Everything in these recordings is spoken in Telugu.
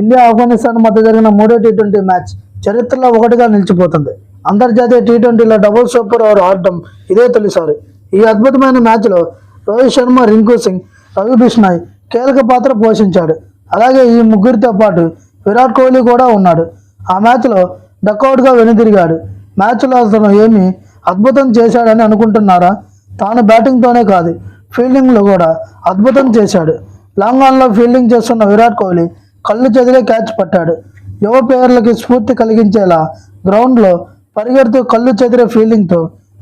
ఇండియా ఆఫ్ఘనిస్తాన్ మధ్య జరిగిన మూడో టీ ట్వంటీ మ్యాచ్ చరిత్రలో ఒకటిగా నిలిచిపోతుంది. అంతర్జాతీయ టీ ట్వంటీలో డబుల్ సూపర్ ఓవర్ ఆడటం ఇదే తొలిసారి. ఈ అద్భుతమైన మ్యాచ్లో రోహిత్ శర్మ రింకు సింగ్ రవి బిష్నాయ్ కీలక పాత్ర పోషించాడు. అలాగే ఈ ముగ్గురితో పాటు విరాట్ కోహ్లీ కూడా ఉన్నాడు. ఆ మ్యాచ్లో డక్అవుట్గా వెనుదిరిగాడు. మ్యాచ్లో అతను ఏమి అద్భుతం చేశాడని అనుకుంటున్నారా? తాను బ్యాటింగ్తోనే కాదు ఫీల్డింగ్లో కూడా అద్భుతం చేశాడు. లాంగ్ ఆన్లో ఫీల్డింగ్ చేస్తున్న విరాట్ కోహ్లీ కళ్ళు చెదిరే క్యాచ్ పట్టాడు. యువ ప్లేయర్లకి స్ఫూర్తి కలిగించేలా గ్రౌండ్లో పరిగెడుతూ కళ్ళు చెదిరే ఫీల్డింగ్తో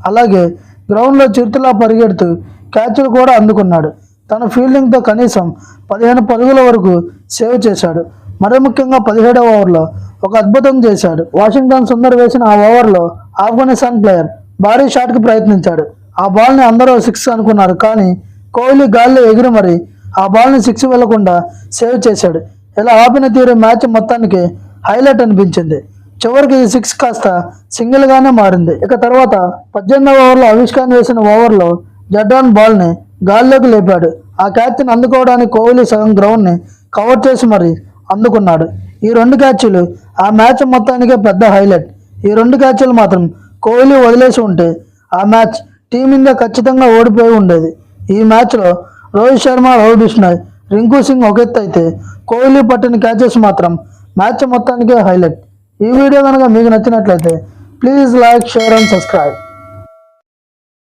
అలాగే గ్రౌండ్లో చిరుతలా పరిగెడుతూ క్యాచ్లు కూడా అందుకున్నాడు. తన ఫీల్డింగ్తో కనీసం పదిహేను పరుగుల వరకు సేవ్ చేశాడు. మరీ ముఖ్యంగా పదిహేడవ ఓవర్లో ఒక అద్భుతం చేశాడు. వాషింగ్టన్ సుందర్ వేసిన ఆ ఓవర్లో ఆఫ్ఘనిస్తాన్ ప్లేయర్ భారీ షాట్కి ప్రయత్నించాడు. ఆ బాల్ని అందరూ సిక్స్ అనుకున్నారు కానీ కోహ్లీ గాల్లో ఎగిరి మరి ఆ బాల్ని సిక్స్ వెళ్ళకుండా సేవ్ చేశాడు. ఇలా ఆపిన తీరు మ్యాచ్ మొత్తానికి హైలైట్ అనిపించింది. చివరికి ఈ సిక్స్ కాస్త సింగిల్ గానే మారింది. ఇక తర్వాత పద్దెనిమిదవ ఓవర్లో ఆవిష్కారం వేసిన ఓవర్లో జడ్డాన్ బాల్ని గాల్లోకి లేపాడు. ఆ క్యాచ్ని అందుకోవడానికి కోహ్లీ సగం గ్రౌండ్ని కవర్ చేసి మరి అందుకున్నాడు. ఈ రెండు క్యాచ్లు ఆ మ్యాచ్ మొత్తానికే పెద్ద హైలైట్. ఈ రెండు క్యాచ్లు మాత్రం కోహ్లీ వదిలేసి ఉంటే ఆ మ్యాచ్ టీమిండియా ఖచ్చితంగా ఓడిపోయి ఉండేది. ఈ మ్యాచ్లో రోహిత్ శర్మ రవి బిష్ణాయ్ రింకు సింగ్ ఒక ఎత్తు అయితే కోహ్లీ పట్టిన క్యాచెస్ మాత్రం మ్యాచ్ మొత్తానికే హైలైట్. ఈ వీడియో కనుక మీకు నచ్చినట్లయితే please like share and subscribe.